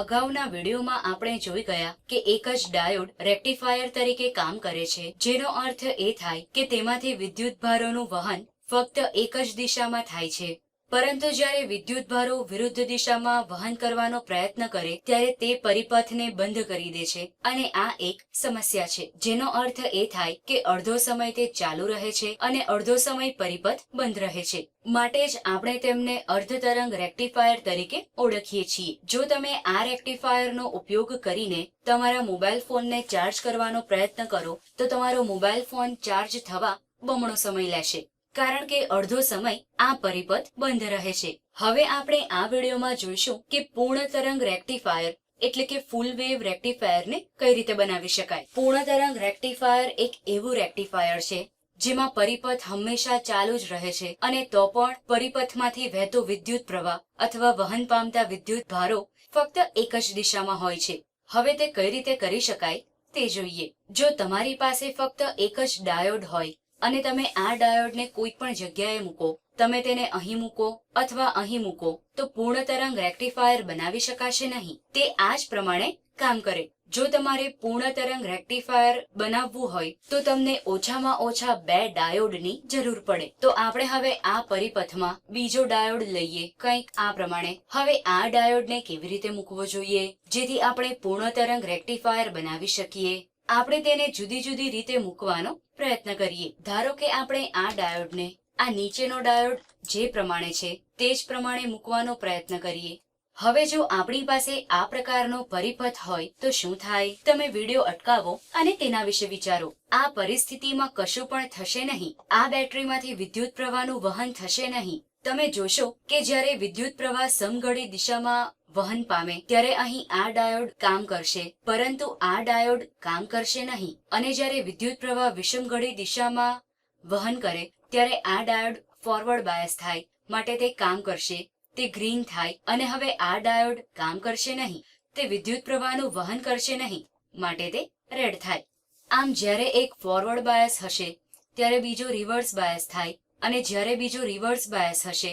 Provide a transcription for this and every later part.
અગાઉના વિડીયોમાં આપણે જોઈ ગયા કે એક જ ડાયોડ રેક્ટિફાયર તરીકે કામ કરે છે, જેનો અર્થ એ થાય કે તેમાંથી વિદ્યુત ભારોનું વહન ફક્ત એક જ દિશામાં થાય છે. પરંતુ જ્યારે વિદ્યુત ભારો વિરુદ્ધ દિશામાં વહન કરવાનો પ્રયત્ન કરે, ત્યારે તે પરિપથને બંધ કરી દે છે. અને આ એક સમસ્યા છે, જેનો અર્થ એ થાય કે અડધો સમય તે ચાલુ રહે છે અને અડધો સમય પરિપથ બંધ રહે છે. માટે જ આપણે તેમને અર્ધ તરંગ રેક્ટિફાયર તરીકે ઓળખીએ છીએ. જો તમે આ રેક્ટિફાયરનો ઉપયોગ કરીને તમારા મોબાઈલ ફોનને ચાર્જ કરવાનો પ્રયત્ન કરો, તો તમારો મોબાઈલ ફોન ચાર્જ થવા બમણો સમય લેશે. કારણ કે અડધો સમય આ પરિપથ બંધ રહે છે. હવે આપણે આ વિડીયોમાં જોઈશું કે પૂર્ણ તરંગ રેક્ટિફાયર એટલે કે ફૂલ વેવ રેક્ટિફાયરને કઈ રીતે બનાવી શકાય. પૂર્ણ તરંગ રેક્ટિફાયર એક એવું રેક્ટિફાયર છે જેમાં પરિપથ હંમેશા ચાલુ જ રહે છે અને તો પણ પરિપથમાંથી વહેતો વિદ્યુત પ્રવાહ અથવા વહન પામતા વિદ્યુત ભારો ફક્ત એક જ દિશામાં હોય છે. હવે તે કઈ રીતે કરી શકાય તે જોઈએ. જો તમારી પાસે ફક્ત એક જ ડાયોડ હોય અને તમે આ ડાયોડને કોઈ પણ જગ્યાએ મૂકો, તમે તેને અહીં મૂકો અથવા અહીં મૂકો, તો પૂર્ણ તરંગ રેક્ટિફાયર બનાવી શકાશે નહીં. તે આ જ પ્રમાણે કામ કરે. જો તમારે પૂર્ણ તરંગ રેક્ટિફાયર બનાવવું હોય, તો તમને ઓછામાં ઓછા બે ડાયોડની જરૂર પડે. તો આપણે હવે આ પરિપથમાં બીજો ડાયોડ લઈએ કંઈક આ પ્રમાણે. હવે આ ડાયોડને કેવી રીતે મૂકવો જોઈએ? જેથી આપણે પૂર્ણ તરંગ રેક્ટિફાયર બનાવી શકીએ. આપણે તેને જુદી જુદી રીતે મૂકવાનો પ્રયત્ન કરીએ. ધારો કે આપણે આ ડાયોડને, આ નીચેનો ડાયોડ જે પ્રમાણે છે, તે જ પ્રમાણે મૂકવાનો પ્રયત્ન કરીએ. હવે જો આપણી પાસે આ પ્રકારનો પરિપથ હોય, તો શું થાય? તમે વીડિયો અટકાવો અને તેના વિશે વિચારો. આ પરિસ્થિતિમાં કશું પણ થશે નહીં. આ બેટરીમાંથી વિદ્યુત પ્રવાહનું વહન થશે નહીં. તમે જોશો કે જ્યારે વિદ્યુત પ્રવાહ સમઘડી દિશામાં વહન પામે ત્યારે અહીં આ ડાયોડ કામ કરશે, પરંતુ આ ડાયોડ કામ કરશે નહીં. અને જ્યારે વિદ્યુત પ્રવાહ વિષમઘડી દિશામાં વહન કરે, ત્યારે આ ડાયોડ ફોરવર્ડ બાયસ થાય, માટે તે કામ કરશે, તે ગ્રીન થાય, અને હવે આ ડાયોડ કામ કરશે નહીં. તે વિદ્યુત પ્રવાહનું વહન કરશે નહીં, માટે તે રેડ થાય. આમ જ્યારે એક ફોરવર્ડ બાયસ હશે, ત્યારે બીજો રિવર્સ બાયસ થાય, અને જ્યારે બીજો રિવર્સ બાયસ હશે,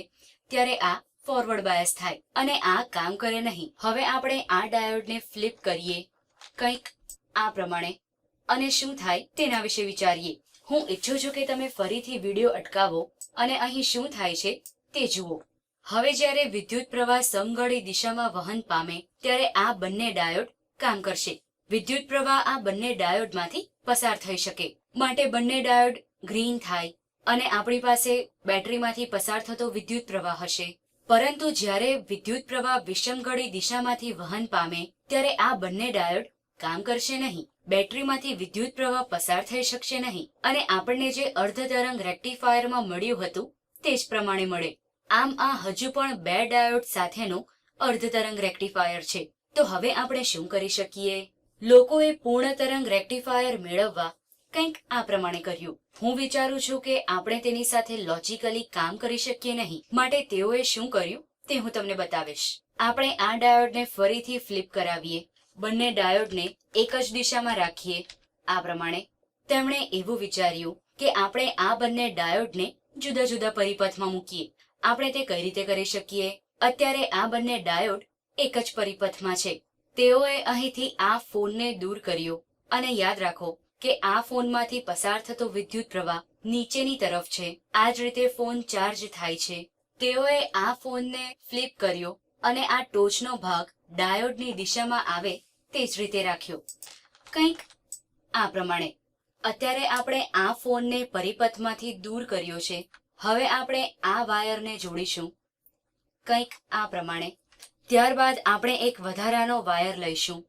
ત્યારે આ ફોરવર્ડ બાયસ થાય. અને આ કામ કરે નહીં. હવે આપણે આ ડાયોડને ફ્લિપ કરીએ. કંઈક આ પ્રમાણે. અને શું થાય તેના વિશે વિચારીએ. હું ઈચ્છું છું કે તમે ફરીથી વીડિયો અટકાવો અને અહીં શું થાય છે તે જુઓ. હવે જ્યારે વિદ્યુત પ્રવાહ સમઘડી દિશામાં વહન પામે, ત્યારે આ બંને ડાયોડ કામ કરશે. વિદ્યુત પ્રવાહ આ બંને ડાયોડમાંથી પસાર થઈ શકે. માટે બંને ડાયોડ ગ્રીન થાય. અને આપણી પાસે બેટરીમાંથી પસાર થતો વિદ્યુત પ્રવાહ હશે. પરંતુ જ્યારે વિદ્યુત પ્રવાહ વિષમઘડી દિશામાંથી વહન પામે, ત્યારે આ બંને ડાયોડ કામ કરશે નહીં. બેટરીમાંથી વિદ્યુત પ્રવાહ પસાર થઈ શકશે નહીં અને આપણને જે અર્ધ તરંગ રેક્ટિફાયરમાં મળ્યું હતું, તે જ પ્રમાણે મળે. આમ આ હજુ પણ બે ડાયોડ સાથેનું અર્ધ તરંગ રેક્ટિફાયર છે. તો હવે આપણે શું કરી શકીએ? લોકોએ પૂર્ણ તરંગ રેક્ટિફાયર મેળવવા કંઈક આ પ્રમાણે કર્યું. હું વિચારું છું કે આપણે તેની સાથે લોજિકલી કામ કરી શકીએ નહીં. માટે તેઓએ શું કર્યું? તે હું તમને બતાવીશ. આપણે આ ડાયોડને ફરીથી ફ્લિપ કરાવીએ. બંને ડાયોડને એક જ દિશામાં રાખીએ. આ પ્રમાણે તેમણે એવું વિચાર્યું કે આપણે આ બંને ડાયોડને જુદા જુદા પરિપથમાં મૂકીએ. આપણે તે કઈ રીતે કરી શકીએ? અત્યારે આ બંને ડાયોડ એક જ પરિપથમાં છે. તેઓએ અહીંથી આ ફોનને દૂર કર્યો. અને યાદ રાખો કે આ ફોનમાંથી પસાર થતો વિદ્યુત પ્રવાહ નીચેની તરફ છે. આ જ રીતે ફોન ચાર્જ થાય છે. તેઓએ આ ફોનને ફ્લિપ કર્યો અને આ ટોચનો ભાગ ડાયોડની દિશામાં આવે તે જ રીતે રાખ્યો. કંઈક આ પ્રમાણે. અત્યારે આપણે આ ફોનને પરિપથમાંથી દૂર કર્યો છે. હવે આપણે આ વાયરને જોડીશું. કંઈક આ પ્રમાણે. ત્યારબાદ આપણે એક વધારાનો વાયર લઈશું.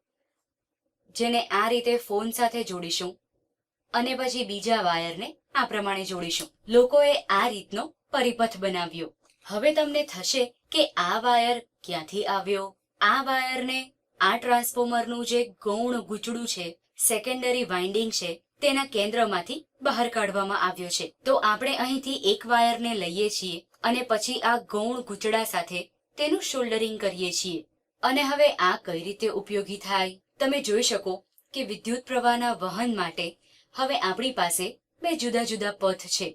જેને આ રીતે ફોન સાથે જોડીશું અને પછી બીજા વાયરને આ પ્રમાણે જોડીશું. લોકોએ આ રીતનો પરિપથ બનાવ્યો. હવે તમને થશે કે આ વાયર ક્યાંથી આવ્યો? આ વાયરને આ ટ્રાન્સફોર્મરનું જે ગૌણ ગૂંચડું છે, સેકન્ડરી વાઇન્ડિંગ છે, તેના કેન્દ્રમાંથી બહાર કાઢવામાં આવ્યો છે. તો આપણે અહીંથી એક વાયરને લઈએ છીએ અને પછી આ ગૌણ ગૂંચડા સાથે તેનું શોલ્ડરિંગ કરીએ છીએ. અને હવે આ કઈ રીતે ઉપયોગી થાય? તમે જોઈ શકો કે વિદ્યુત પ્રવાહના વહન માટે હવે આપણી પાસે બે જુદા જુદા પથ છે.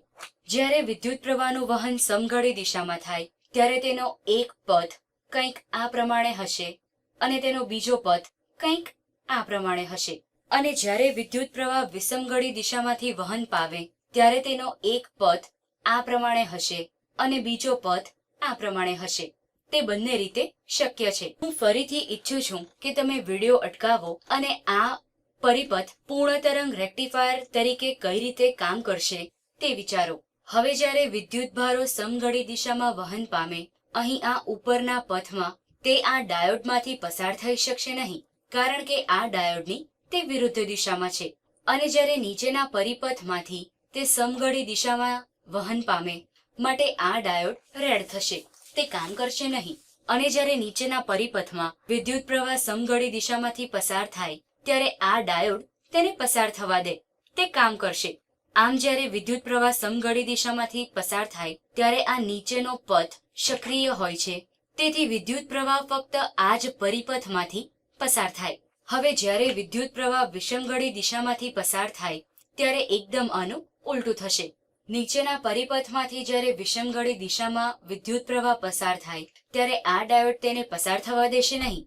જ્યારે વિદ્યુત પ્રવાહનું વહન સમઘડી દિશામાં થાય, ત્યારે તેનો એક પથ કંઈક આ પ્રમાણે હશે અને તેનો બીજો પથ કંઈક આ પ્રમાણે હશે. અને જ્યારે વિદ્યુત પ્રવાહ વિસમગળી દિશામાંથી વહન પાવે ત્યારે તેનો એક પથ આ પ્રમાણે હશે અને બીજો પથ આ પ્રમાણે હશે. તે બંને રીતે શક્ય છે. હું ફરીથી ઈચ્છું છું કે તમે વીડિયો અટકાવો અને આ પરિપથ પૂર્ણ તરંગ રેક્ટિફાયર તરીકે કઈ રીતે કામ કરશે તે વિચારો. હવે જ્યારે વિદ્યુત ભારો સમઘડી દિશામાં વહન પામે, અહીં આ ઉપરના પથમાં તે આ ડાયોડમાંથી પસાર થઈ શકશે નહીં, કારણ કે આ ડાયોડની તે વિરુદ્ધ દિશામાં છે. અને જ્યારે નીચેના પરિપથમાંથી તે સમઘડી દિશામાં વહન પામે, માટે આ ડાયોડ રેડ થશે. તે કામ કરશે નહીં. અને જ્યારે નીચેના પરિપથમાં વિદ્યુત પ્રવાહ સમઘડી દિશામાંથી પસાર થાય, ત્યારે આ ડાયોડ તેને પસાર થવા દે. તે કામ કરશે. આમ જ્યારે વિદ્યુત પ્રવાહ સમઘડી દિશામાંથી પસાર થાય, ત્યારે આ નીચેનો પથ સક્રિય હોય છે. તેથી વિદ્યુત પ્રવાહ ફક્ત આ જ પરિપથમાંથી પસાર થાય. હવે જ્યારે વિદ્યુત પ્રવાહ વિષમગળી દિશામાંથી પસાર થાય, ત્યારે એકદમ આનું ઉલટું થશે. નીચેના પરિપથમાંથી જ્યારે વિષમગળી દિશામાં વિદ્યુત પ્રવાહ પસાર થાય, ત્યારે આ ડાયોડ તેને પસાર થવા દેશે નહીં.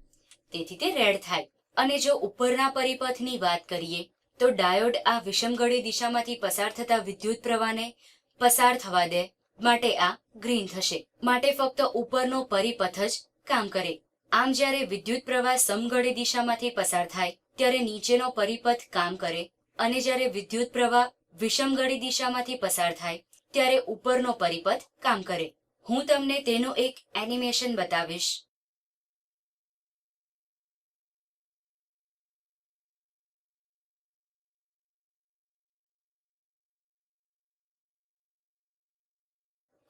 તેથી તે રેડ થાય. અને જો ઉપરના પરિપથની વાત કરીએ, તો ડાયોડ આ વિષમગળી દિશામાંથી પસાર થતા વિદ્યુત પ્રવાહને પસાર થવા દે, માટે આ ગ્રીન થશે. માટે ફક્ત ઉપરનો પરિપથ જ કામ કરે. આમ જ્યારે વિદ્યુત પ્રવાહ સમગળી દિશામાંથી પસાર થાય, ત્યારે નીચેનો પરિપથ કામ કરે. અને જ્યારે વિદ્યુત પ્રવાહ વિષમગળી દિશામાંથી પસાર થાય ત્યારે ઉપરનો પરિપથ કામ કરે. હું તમને તેનું એક એનિમેશન બતાવીશ.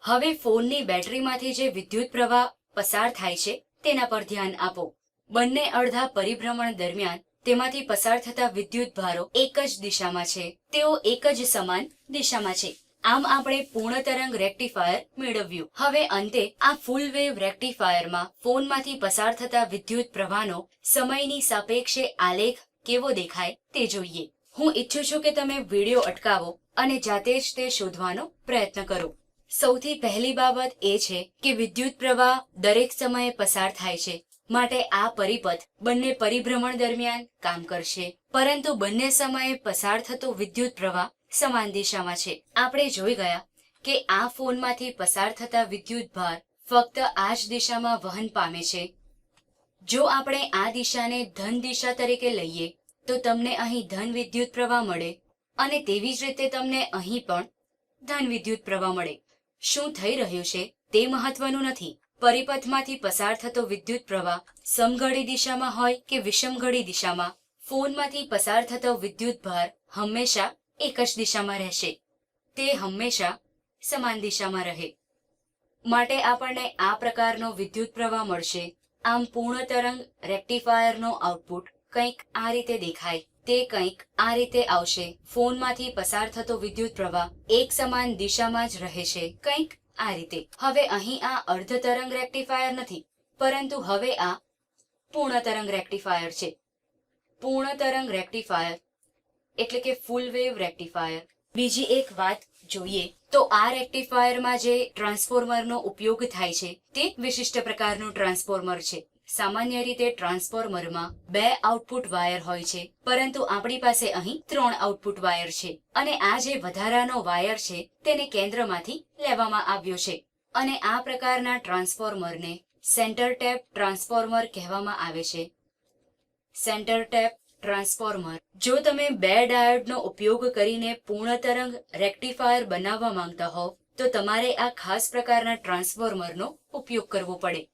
હવે ફોનની બેટરીમાંથી જે વિદ્યુત પ્રવાહ પસાર થાય છે તેના પર ધ્યાન આપો. બંને અડધા પરિભ્રમણ દરમિયાન તેમાંથી પસાર થતા વિદ્યુત ભારો એક જ દિશામાં છે. તેઓ એક જ સમાન દિશામાં છે. આમ આપણે પૂર્ણ તરંગ રેક્ટિફાયર મેળવ્યું. હવે અંતે આ ફૂલ વેવ રેક્ટિફાયરમાં ફોનમાંથી પસાર થતા વિદ્યુત પ્રવાહનો સમયની સાપેક્ષે આલેખ કેવો દેખાય તે જોઈએ. હું ઈચ્છું છું કે તમે વીડિયો અટકાવો અને જાતે જ તે શોધવાનો પ્રયત્ન કરો. સૌથી પહેલી બાબત એ છે કે વિદ્યુત પ્રવાહ દરેક સમયે પસાર થાય છે. માટે આ પરિપથ બંને પરિભ્રમણ દરમિયાન કામ કરશે. પરંતુ બંને સમયે પસાર થતો વિદ્યુત પ્રવાહ સમાન દિશામાં છે. આપણે જોઈ ગયા કે આ ફોનમાંથી પસાર થતા વિદ્યુત ભાર ફક્ત આ જ દિશામાં વહન પામે છે. જો આપણે આ દિશાને ધન દિશા તરીકે લઈએ, તો તમને અહીં ધન વિદ્યુત પ્રવાહ મળે અને તેવી જ રીતે તમને અહીં પણ ધન વિદ્યુત પ્રવાહ મળે. શું થઈ રહ્યું છે તે મહત્વનું નથી. પરિપથમાંથી પસાર થતો વિદ્યુત પ્રવાહ સમઘડી દિશામાં હોય કે વિષમઘડી દિશામાં, ફોનમાંથી પસાર થતો વિદ્યુત ભાર હંમેશા એક જ દિશામાં રહેશે. તે હંમેશા સમાન દિશામાં રહે. માટે આપણને આ પ્રકારનો વિદ્યુત પ્રવાહ મળશે. આમ પૂર્ણ તરંગ રેક્ટિફાયરનો આઉટપુટ કંઈક આ રીતે દેખાય. તે કંઈક આ રીતે આવશે. ફોનમાંથી પસાર થતો વિદ્યુત પ્રવાહ એક સમાન દિશામાં જ રહે છે. કંઈક આ રીતે. હવે અહીં આ અર્ધ તરંગ રેક્ટિફાયર નથી, પરંતુ હવે આ પૂર્ણ તરંગ રેક્ટિફાયર છે. પૂર્ણ તરંગ રેક્ટિફાયર એટલે કે ફૂલ વેવ રેક્ટિફાયર. બીજી એક વાત જોઈએ તો આ રેક્ટિફાયરમાં જે ટ્રાન્સફોર્મરનો ઉપયોગ થાય છે તે વિશિષ્ટ પ્રકારનું ટ્રાન્સફોર્મર છે. સામાન્ય રીતે ટ્રાન્સફોર્મરમાં બે આઉટપુટ વાયર હોય છે, પરંતુ આપણી પાસે અહીં ત્રણ આઉટપુટ વાયર છે અને આ જે વધારાનો વાયર છે તેને કેન્દ્રમાંથી લેવામાં આવ્યો છે. અને આ પ્રકારના ટ્રાન્સફોર્મરને સેન્ટર ટેપ ટ્રાન્સફોર્મર કહેવામાં આવે છે. સેન્ટર ટેપ ટ્રાન્સફોર્મર, જો તમે બે ડાયોડનો ઉપયોગ કરીને પૂર્ણ તરંગ રેક્ટિફાયર બનાવવા માંગતા હોવ તો તમારે આ ખાસ પ્રકારના ટ્રાન્સફોર્મરનો ઉપયોગ કરવો પડે.